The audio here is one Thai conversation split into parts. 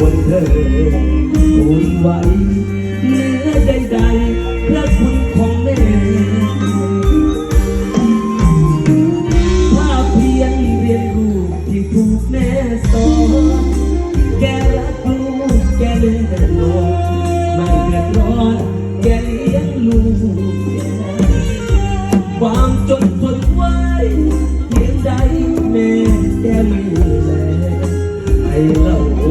บนเธอทูลไว้เหนือใดๆพระคุณของแม่ภาพเพียนเรียนรู้ที่ถูกแม่สอนแกรักลูกแกเลยเดินลงไม่เดือดร้อนแกเลี้ยงลูกแกความจนทนไว้เพียงใด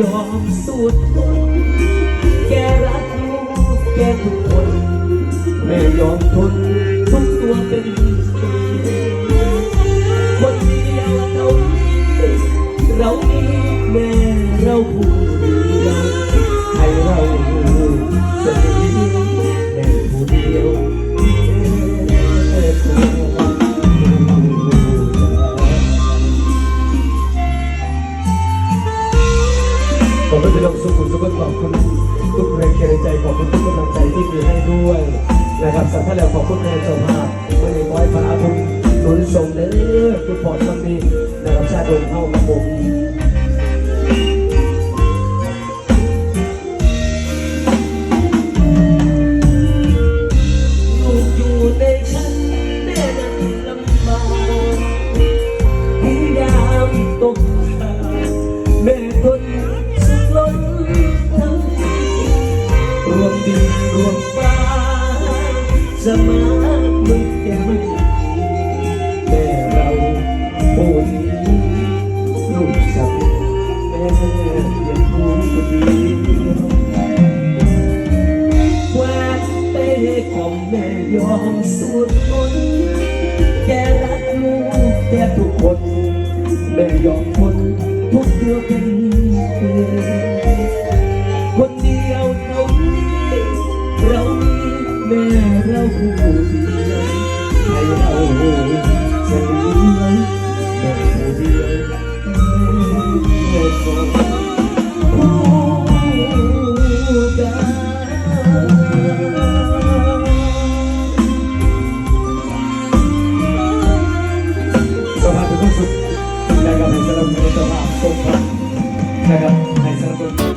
ยอมสุดทนแกรักลูกแกทุกคน แม่ยอมทน ขอบคุณพี่น้องสุขุมสุขขอบคุณทุกแรงใจขอบคุณทุกกำลังใจที่มีให้ด้วยนะครับสักท่านแล้วขอบคุณแทนเจ้าภาพไม่ได้ร้อยพระคุณหนุนส่งเด้อคุณพอดมันมีนะครับชาติโดงเข้ากับผม งผู้เดียวแควนเต้ของแม่ยอมสุดทนแกรักลูกแกทุกคนแม่ยอมทน แม่เราผู้เดียวให้เราจะเลี้ยงแม่ผู้เดียวแม่ของผู้ใดสภาพเป็นความสุขนะครับให้สรับในสรงกันะครับให้สำหรับ